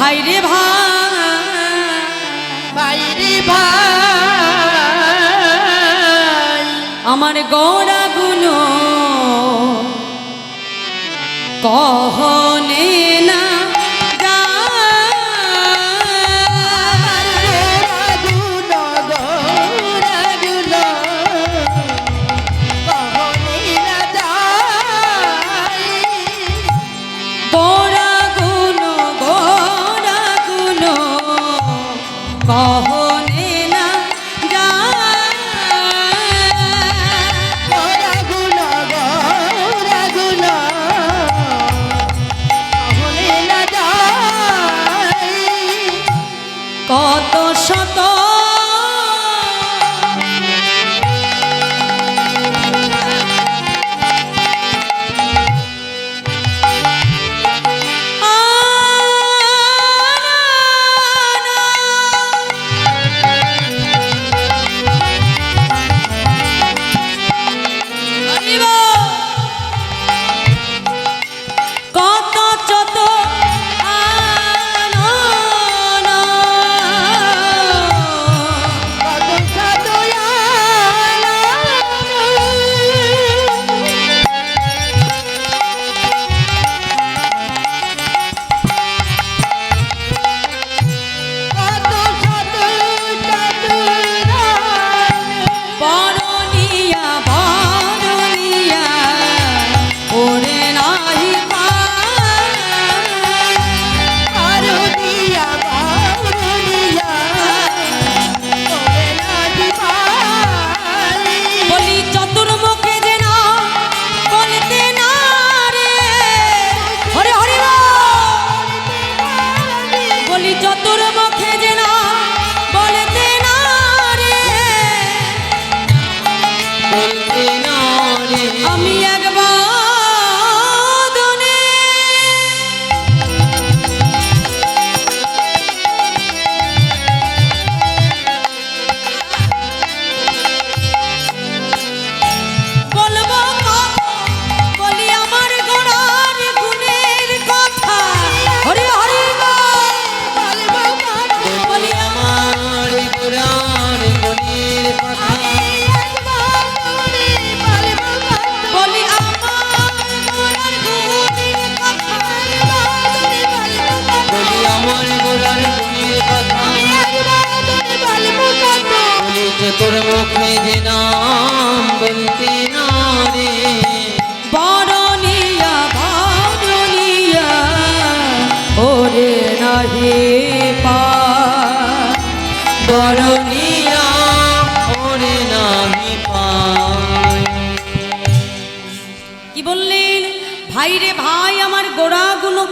ভাই রে ভাই রে ভাই আমার গোড়া গুণ কহনে কহনে না কত শত মুখে যে নাম বলতে না ওরে বরনিয়া ওরে বললেন ভাই আমার গোড়াগুলো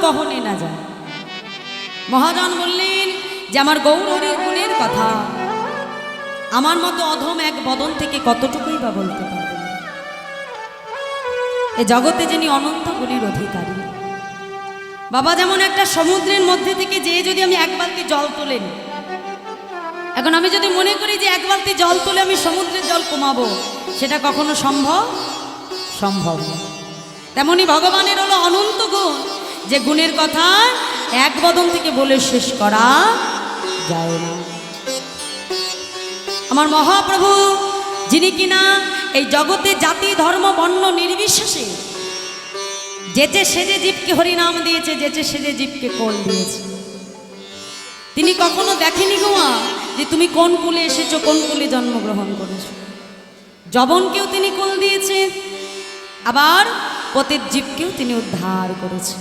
মহাজন বললেন যে, আমার গৌরহরির গুণের কথা। আমার মতো অধম এক বদন থেকে কতটুকুই বা বলতে পারবে? এ জগতে যিনি অনন্ত গুণের অধিকারী। বাবা যেমন একটা সমুদ্রের মধ্যে থেকে যে যদি আমি এক বালতি জল তোলেন এখন আমি যদি মনে করি যে এক বালতি জল তুলে আমি সমুদ্রের জল কমাবো, সেটা কখনো সম্ভব? সম্ভব তেমনি ভগবানের হলো অনন্ত গুণ, যে গুণের কথা এক বদন থেকে বলে শেষ করা যায় না। আমার মহাপ্রভু, যিনি কিনা এই জগতে জাতি, ধর্ম, বর্ণ নির্বিশেষে যেচে সেজে জীবকে হরিনাম দিয়েছে যেচে সেজে জীবকে কোল দিয়েছে। তিনি কখনো দেখেনি গোয়া যে তুমি কোন কুলে এসেছ, কোন কুলে জন্মগ্রহণ করেছ। জবনকেও তিনি কোল দিয়েছে, আবার পতির জীবকেও তিনি উদ্ধার করেছেন